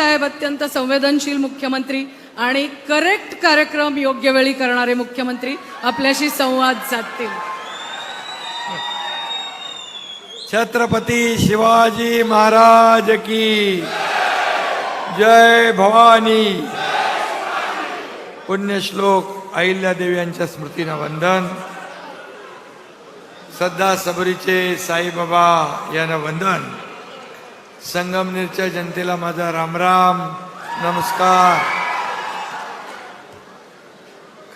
साहेब अत्यंत संवेदनशील मुख्यमंत्री आणि करेक्ट कार्यक्रम योग्य वेळी करणारे मुख्यमंत्री आपल्याशी संवाद साधतील. छत्रपती शिवाजी महाराज की जय भवानी. पुण्यश्लोक अहिल्यादेवी यांच्या स्मृतीनं वंदन. सध्या सबरीचे साईबाबा यांना वंदन. संगमनेरच्या जनतेला माझा रामराम नमस्कार.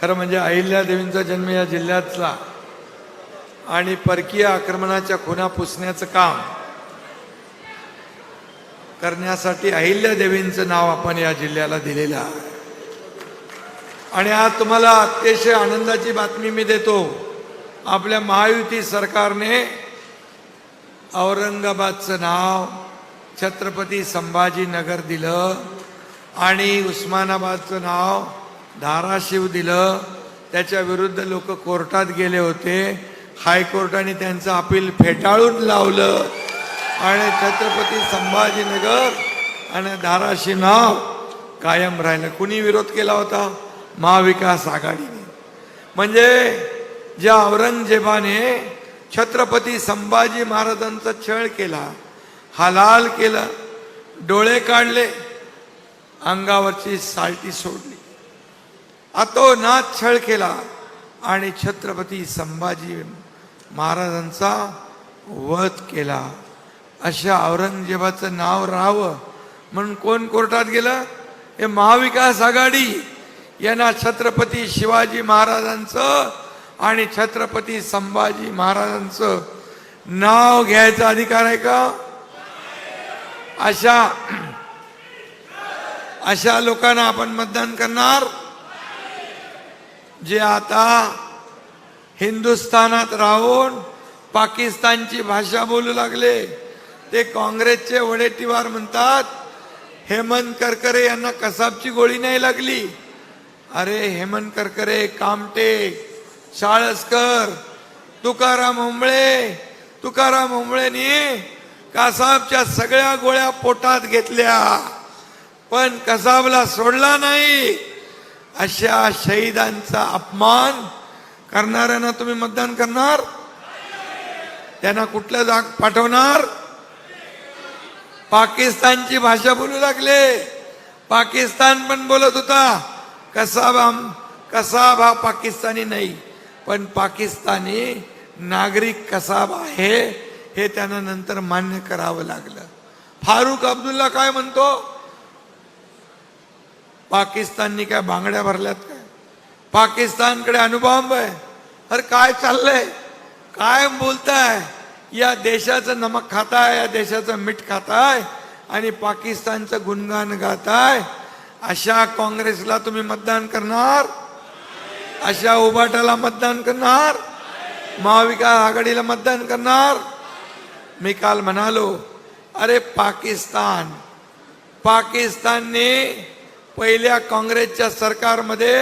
खरं म्हणजे अहिल्यादेवींचा जन्म या जिल्ह्यातला आणि परकीय आक्रमणाच्या खुना पुसण्याचं काम करण्यासाठी अहिल्यादेवींचं नाव आपण या जिल्ह्याला दिलेलं आहे. आणि आज तुम्हाला अतिशय आनंदाची बातमी मी देतो. आपल्या महायुती सरकारने औरंगाबादचं नाव छत्रपती संभाजीनगर दिलं आणि उस्मानाबादचं नाव धाराशिव दिलं. त्याच्या विरुद्ध लोक कोर्टात गेले होते. हायकोर्टाने त्यांचं अपील फेटाळून लावलं. आणि छत्रपती संभाजीनगर आणि धाराशिव नाव कायम राहिलं. कुणी विरोध केला होता? महाविकास आघाडीने. म्हणजे ज्या औरंगजेबाने छत्रपती संभाजी महाराजांचा छळ केला हलाल केलं डोळे काढले अंगावरची सालटी सोडली. अतोनात छळ केला आणि छत्रपती संभाजी महाराजांचा वध केला. अशा औरंगजेबाचं नाव राहावं म्हणून कोण कोर्टात गेलं? हे महाविकास आघाडी. यांना छत्रपती शिवाजी महाराजांचं आणि छत्रपती संभाजी महाराजांचं नाव घ्यायचा अधिकार आहे का? अशा अशा लोकांना आपण मतदान करणार जे आता हिंदुस्थानात राहून पाकिस्तानची भाषा बोलू लागले. ते काँग्रेसचे वडेट्टीवार म्हणतात हेमंत करकरे यांना कसाबची गोळी नाही लागली. अरे हेमंत करकरे कामटे शाळसकर तुकाराम मुंबळे तुकाराम होंबळेनी कसाबच्या सगळ्या गोळ्या पोटात घेतल्या. पण कसाबला सोडला नाही. अशा शहीदांचा अपमान करणाऱ्यांना तुम्ही मतदान करणार? त्यांना कुठल्या जाग पाठवणार? पाकिस्तानची भाषा बोलू लागले. पाकिस्तान पण बोलत होता. कसाब कसाब हा पाकिस्तानी नाही पण पाकिस्तानी नागरिक कसाब आहे. हे त्यांना नंतर मान्य करावं लागलं. फारुख अब्दुल्ला काय म्हणतो? पाकिस्ताननी काय बांगड्या भरल्यात काय? पाकिस्तानकडे अणुबॉम्ब आहे. अरे काय चाललंय? काय बोलताय. या देशाचं नमक खाताय या देशाचं मीठ खाताय आणि पाकिस्तानचं गुणगान गाताय. अशा काँग्रेसला तुम्ही मतदान करणार? अशा उबाटाला मतदान करणार? महाविकास आघाडीला मतदान करणार? मी काल म्हणालो अरे पाकिस्तान पाकिस्तानने पहिल्या काँग्रेसच्या सरकारमध्ये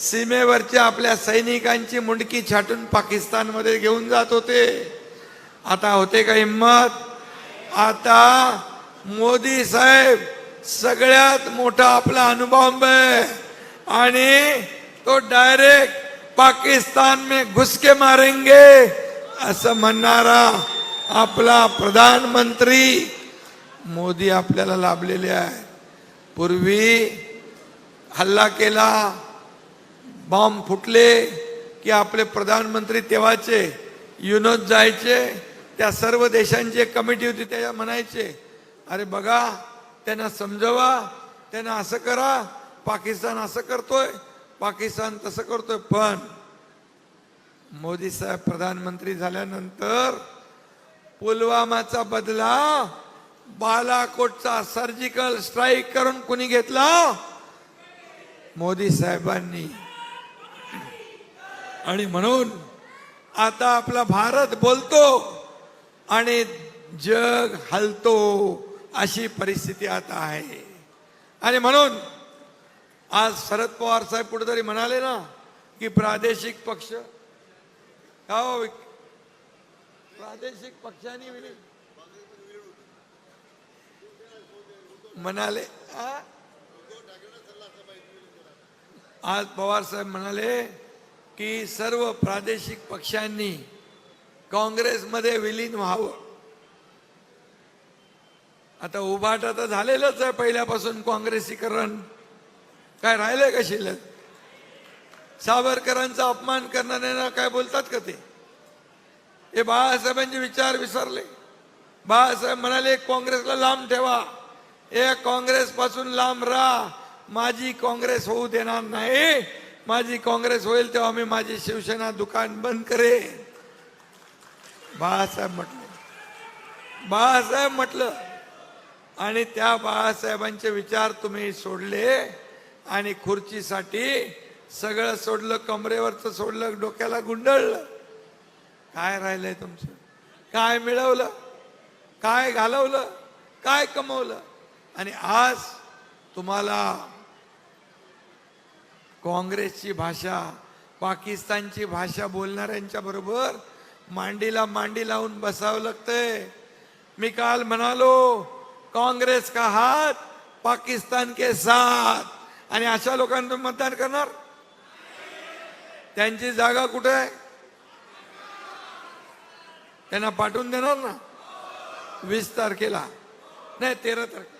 सीमेवरच्या आपल्या सैनिकांची मुंडकी छाटून पाकिस्तानमध्ये घेऊन जात होते. आता होते का हिंमत आता मोदी साहेब सगळ्यात मोठा आपला अनुभव आहे. आणि तो डायरेक्ट पाकिस्तान में घुसके मारेंगे असं म्हणणारा आपला प्रधानमंत्री मोदी आपल्याला लाभलेले आहे पूर्वी हल्ला केला बॉम्ब फुटले की आपले प्रधानमंत्री तेव्हाचे युनोत जायचे त्या सर्व देशांची कमिटी होती त्या म्हणायचे अरे बघा त्यांना समजवा त्यांना असं करा पाकिस्तान असं करतोय पाकिस्तान तसं करतोय. पण मोदी साहेब प्रधानमंत्री झाल्यानंतर पुलवामाचा बदला बालाकोटचा सर्जिकल स्ट्राईक करून कुणी घेतला मोदी साहेबांनी आणि म्हणून आता आपला भारत बोलतो आणि जग हलतो अशी परिस्थिती आता आहे आणि म्हणून आज शरद पवार साहेब कुठेतरी म्हणाले ना की प्रादेशिक पक्ष का हो? प्रादेशिक पक्षांनी विली- म्हणाले आज पवार साहेब म्हणाले की सर्व प्रादेशिक पक्षांनी काँग्रेसमध्ये विलीन व्हावं. आता उभाटा तर झालेलंच आहे पहिल्यापासून काँग्रेसीकरण. काय राहिलंय का शिल्लक? सावरकरांचा अपमान करणाऱ्यांना काय बोलतात का ते? हे बाळासाहेबांचे विचार विसरले. बाळासाहेब म्हणाले काँग्रेसला लांब ठेवा. हे काँग्रेसपासून लांब राहा. माझी काँग्रेस होऊ देणार नाही. माझी काँग्रेस होईल तेव्हा मी माझी शिवसेना दुकान बंद करेन. बाळासाहेब म्हटले. बाळासाहेब म्हटलं आणि त्या बाळासाहेबांचे विचार तुम्ही सोडले आणि खुर्चीसाठी सगळं सोडलं कमरेवरचं सोडलं डोक्याला गुंडळलं. काय राहिलंय तुमचं? काय मिळवलं? काय घालवलं? काय कमवलं? आणि आज तुम्हाला काँग्रेसची भाषा पाकिस्तानची भाषा बोलणाऱ्यांच्या बरोबर मांडीला मांडी लावून बसावं लागतंय. मी काल म्हणालो काँग्रेस का हात पाकिस्तान के साथ. आणि अशा लोकांना मतदान करणार? त्यांची जागा कुठे आहे? त्यांना पाठवून देणार ना? वीस तारखेला. नाही तेरा तारखे.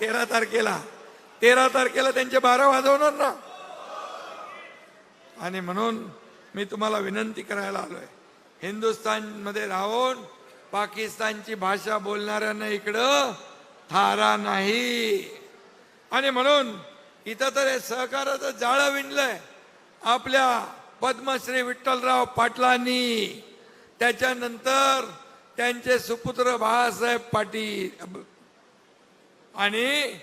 तेरा तारखेला. तेरा तारखेला त्यांचे बारा वाजवणार ना? आणि म्हणून मी तुम्हाला विनंती करायला आलोय. हिंदुस्थानमध्ये राहून पाकिस्तानची भाषा बोलणाऱ्यांना इकडं थारा नाही. आणि म्हणून इथं तर हे सहकाराचं जाळं विणलंय. आपल्या पद्मश्री विठ्ठलराव पाटलांनी. त्याच्यानंतर त्यांचे सुपुत्र बाळासाहेब पाटील. आणि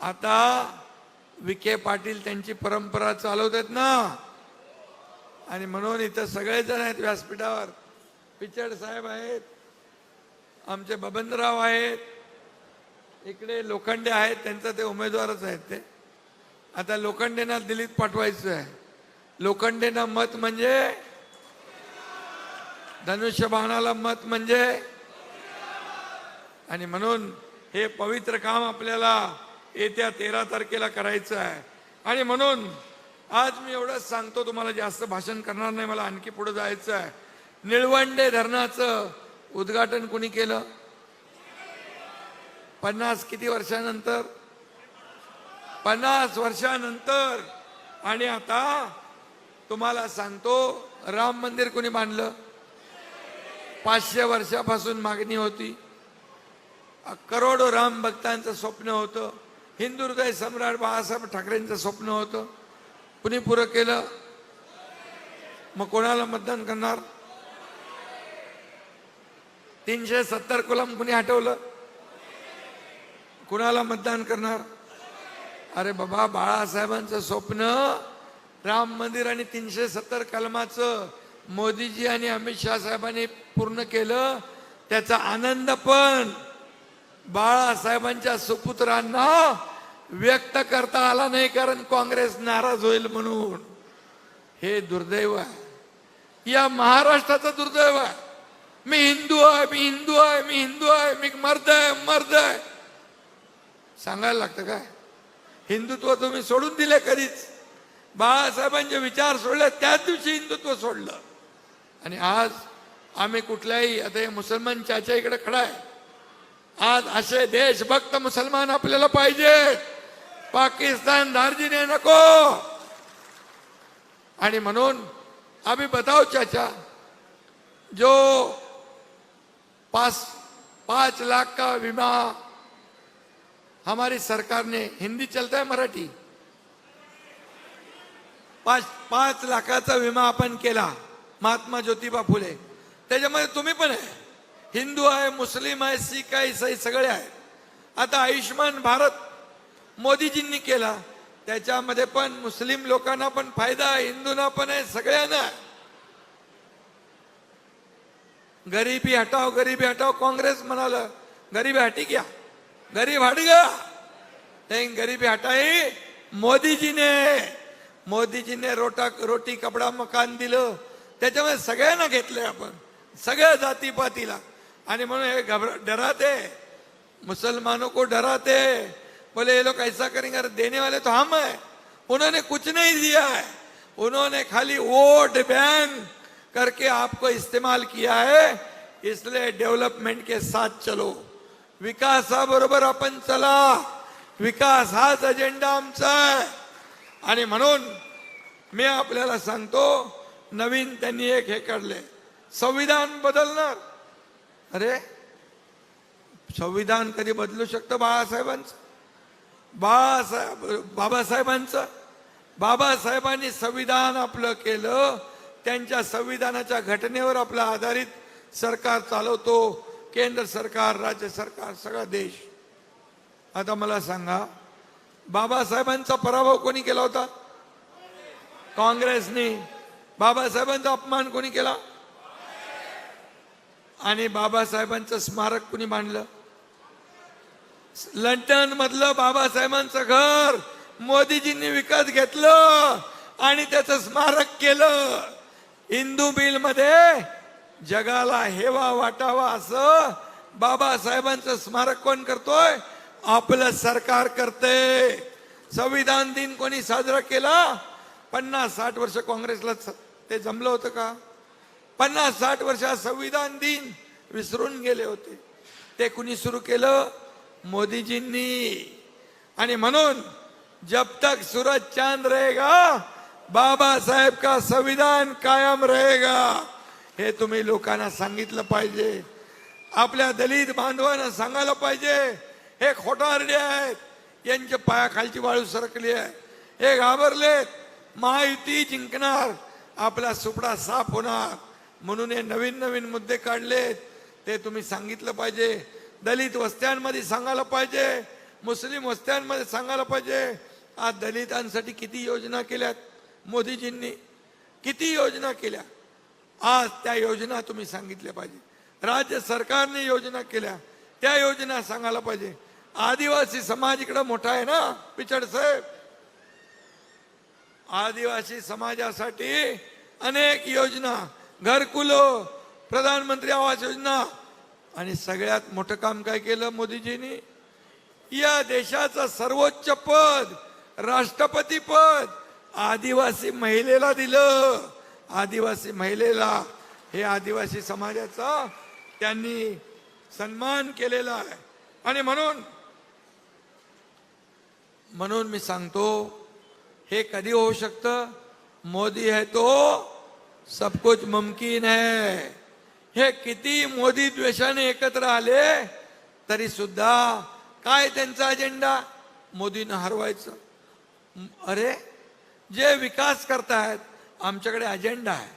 आता विखे पाटील त्यांची परंपरा चालवतात ना. आणि म्हणून इथं सगळेजण आहेत व्यासपीठावर. पिचड साहेब आहेत. आमचे बबनराव आहेत. इकडे लोखंडे आहेत. त्यांचं ते उमेदवारच आहेत ते. आता लोखंडेना दिल्लीत पाठवायचं आहे. लोखंडेना मत म्हणजे? धनुष्यबाणाला मत म्हणजे? आणि म्हणून हे पवित्र काम आपल्याला येत्या तेरा तारखेला करायचं आहे. आणि म्हणून आज मी एवढंच सांगतो तुम्हाला जास्त भाषण करणार नाही मला आणखी पुढे जायचं आहे. निळवंडे धरणाचं उद्घाटन कोणी केलं? पन्नास किती वर्षानंतर? पन्नास वर्षानंतर. आणि आता तुम्हाला सांगतो राम मंदिर कोणी बांधलं? पाचशे वर्षापासून मागणी होती. करोडो राम भक्तांचं स्वप्न होतं. हिंदू हृदय सम्राट बाळासाहेब ठाकरेंचं स्वप्न होतं. कुणी पुरं केलं? मग कोणाला मतदान करणार? तीनशे सत्तर कुलम कुणी हटवलं? कुणाला मतदान करणार? अरे बाबा बाळासाहेबांचं स्वप्न राम मंदिर आणि तीनशे सत्तर कलमाचं मोदीजी आणि अमित शहा साहेबांनी पूर्ण केलं. त्याचा आनंद पण बाळासाहेबांच्या सुपुत्रांना व्यक्त करता आला नाही कारण काँग्रेस नाराज होईल म्हणून. हे दुर्दैव आहे. या महाराष्ट्राचं दुर्दैव आहे. मी हिंदू आहे मी हिंदू आहे मी हिंदू आहे मी मर्द आहे मर्द आहे. सांगायला लागतं काय? हिंदुत्व तुम्ही सोडून दिले कधीच. बाळासाहेबांचे विचार सोडले त्याच दिवशी हिंदुत्व सोडलं. आणि आज आम्ही कुठल्याही आता हे मुसलमान चाच्या इकडे खडा आहे. आज असे देशभक्त मुसलमान आपल्याला पाहिजे. पाकिस्तान दार्जिने नको. आणि म्हणून आम्ही बताओ चाचा जो पाच पाच लाख का विमा हमारी सरकार ने हिंदी चलता है मराठी? पाच पाच लाखाचा विमा आपण केला. महात्मा ज्योतिबा फुले. त्याच्यामध्ये तुम्ही पण आहे. हिंदू आहे मुस्लिम आहे सिख आहे इसाई सगळे आहे. आता आयुष्यमान भारत मोदीजींनी केला. त्याच्यामध्ये पण मुस्लिम लोकांना पण फायदा आहे हिंदूंना पण आहे सगळ्यांना आहे. गरीबी हटाव गरीबी हटाव काँग्रेस म्हणाल गरीबी हटी घ्या. गरीब हट गया लेकिन गरीबी हटाई मोदीजीने. मोदीजीने रोटा, रोटी कपडा मकान दिलं. त्याच्यामध्ये सगळ्यांना घेतलंय आपण. सगळ्या हे डरात. मुसलमानों को डराते. बोले, ये लोग ऐसा करेंगे, अरे देने वाले तो हम है. उन्होंने कुछ नहीं दिया है. उन्होंने खाली वोट बैंक करके आपको इस्तेमाल किया है. इसलिए डेव्हलपमेंट के साथ चलो. विकासाबरोबर आपण चला. विकास हाच एजेंडा आमचा आहे. आणि म्हणून मी आपल्याला सांगतो नवीन त्यांनी एक हे काढले. संविधान बदलणार. अरे संविधान कधी बदलू शकतं बाळासाहेबांचं? बाळासाहेब बाबासाहेबांचं? बाबासाहेबांनी संविधान आपलं केलं त्यांच्या संविधानाच्या घटनेवर आपलं आधारित सरकार चालवतो केंद्र सरकार राज्य सरकार सगळा देश. आता मला सांगा बाबासाहेबांचा पराभव कोणी केला होता? काँग्रेसनी. बाबासाहेबांचा अपमान कोणी केला? आणि बाबासाहेबांचं स्मारक कुणी मांडलं लंडन मधलं बाबासाहेबांचं घर मोदीजींनी विकत घेतलं आणि त्याचं स्मारक केलं. हिंदू बिलमध्ये जगाला हेवा वाटावा असं बाबासाहेबांचं स्मारक कोण करतोय? आपलं सरकार करते. संविधान दिन कोणी साजरा केला? पन्नास साठ वर्ष काँग्रेसला ते जमलं होतं का? पन्नास साठ वर्ष संविधान दिन विसरून गेले होते. ते कुणी सुरू केलं? मोदीजींनी. आणि म्हणून जब तक सूरज चांद रहेगा बाबासाहेब का संविधान कायम रहेगा. हे तुम्ही लोकांना सांगितलं पाहिजे. आपल्या दलित बांधवांना सांगायला पाहिजे. हे खोटारडे आहेत. यांच्या पायाखालची वाळू सरकली आहे. हे घाबरलेत. माहिती जिंकणार. आपला सुपडा साफ होणार. म्हणून हे नवीन नवीन मुद्दे काढलेत. ते तुम्ही सांगितलं पाहिजे. दलित वस्त्यांमध्ये सांगायला पाहिजे. मुस्लिम वस्त्यांमध्ये सांगायला पाहिजे. आज दलितांसाठी किती योजना केल्यात? मोदीजींनी किती योजना केल्या? आज त्या योजना तुम्ही सांगितल्या पाहिजे. राज्य सरकारने योजना केल्या. त्या योजना सांगायला पाहिजे. आदिवासी समाज इकडं मोठा आहे ना पिचड साहेब? आदिवासी समाजासाठी अनेक योजना घरकुलो प्रधानमंत्री आवास योजना आणि सगळ्यात मोठं काम काय केलं मोदीजींनी? या देशाचं सर्वोच्च पद राष्ट्रपती पद आदिवासी महिलेला दिलं. आदिवासी महिलेला हे आदिवासी समाजाचा त्यांनी सन्मान केलेला आहे. आणि म्हणून म्हणून मी सांगतो हे कधी होऊ शकतं? मोदी है तो सब कुछ मुमकिन है. हे किती मोदी द्वेषाने एकत्र आले तरी सुद्धा काय त्यांचा अजेंडा मोदीनं हरवायचं. अरे जे विकास करतायत आमच्याकडे अजेंडा आहे.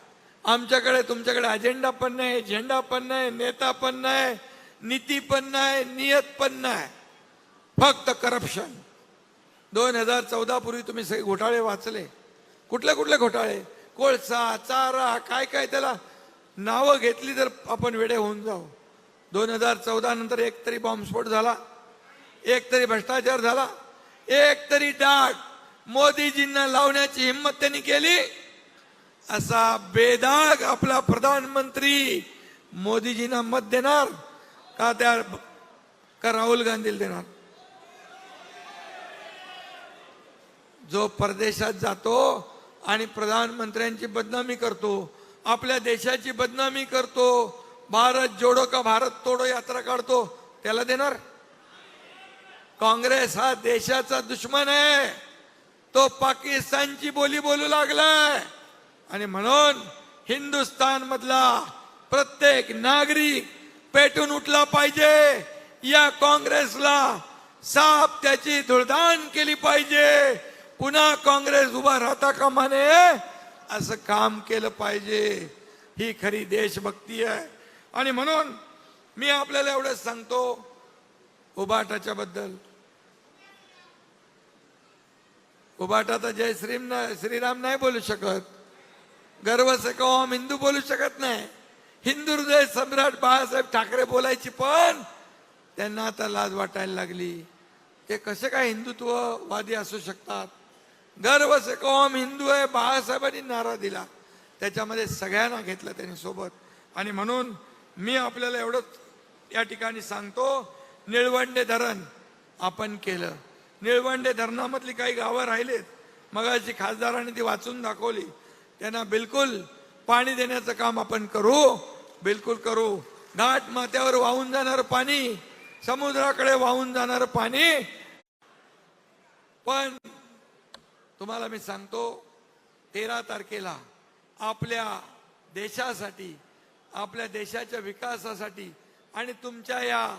आमच्याकडे तुमच्याकडे अजेंडा पण नाही झेंडा पण नाही नेता पण नाही नीती पण नाही नियत पण नाही. फक्त करप्शन दोन हजार चौदा पूर्वी तुम्ही सगळे घोटाळे वाचले. कुठले कुठले घोटाळे? कोळसा चारा काय काय त्याला नावं घेतली तर आपण वेडे होऊन जाऊ. दोन हजार चौदा नंतर एक तरी बॉम्बस्फोट झाला. एक तरी भ्रष्टाचार झाला. एक तरी डाग मोदीजींना लावण्याची हिंमत त्यांनी केली. असा बेदाग आपला प्रधानमंत्री मोदीजींना मत देणार का त्या का राहुल गांधीला देणार? जो परदेशात जातो आणि प्रधानमंत्र्यांची बदनामी करतो आपल्या देशाची बदनामी करतो भारत जोडो का भारत तोडो यात्रा काढतो त्याला देणार? काँग्रेस हा देशाचा दुश्मन आहे. तो पाकिस्तानची बोली बोलू लागलाय. आणि म्हणून हिंदुस्तान मधला प्रत्येक नागरिक पेटून उठला पाहिजे. या काँग्रेसला साप त्याची धुळदान केली पाहिजे. पुन्हा काँग्रेस उभा राहता का माने असं काम केलं पाहिजे. ही खरी देशभक्ती आहे. आणि म्हणून मी आपल्याला एवढंच सांगतो उबाटाच्या बद्दल. उबाटा तर जय श्रीम ना- श्रीराम नाही बोलू शकत. गर्व से हम हिंदू बोलू शकत नाही. हिंदू हृदय सम्राट बाळासाहेब ठाकरे बोलायची पण त्यांना आता लाज वाटायला लागली. ते कसे काय हिंदुत्ववादी असू शकतात? गर्व से हिंदू आहे बाळासाहेबांनी नारा दिला. त्याच्यामध्ये सगळ्यांना घेतलं त्यांनी सोबत. आणि म्हणून मी आपल्याला एवढंच या ठिकाणी सांगतो निळवंडे धरण आपण केलं. निळवंडे धरणामधली काही गावं राहिलेत. मगाची खासदारांनी ती वाचून दाखवली. त्यांना बिलकुल पाणी देण्याचं काम आपण करू बिलकुल करू. घाट माथ्यावर वाहून जाणारं पाणी समुद्राकडे वाहून जाणारं पाणी. पण तुम्हाला मी सांगतो तेरा तारखेला आपल्या देशासाठी आपल्या देशाच्या विकासासाठी आणि तुमच्या या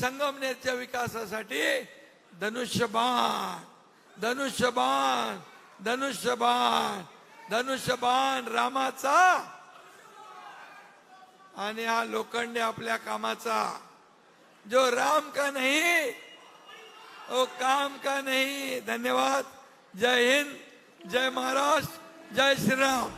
संगमनेरच्या विकासासाठी धनुष्यबाण धनुष्यबाण धनुष्यबाण धनुष्यबाण रामाचा आणि हा लोखंडे आपल्या कामाचा. जो राम का नाही ओ काम का नाही. धन्यवाद. जय हिंद जय महाराष्ट्र जय श्री राम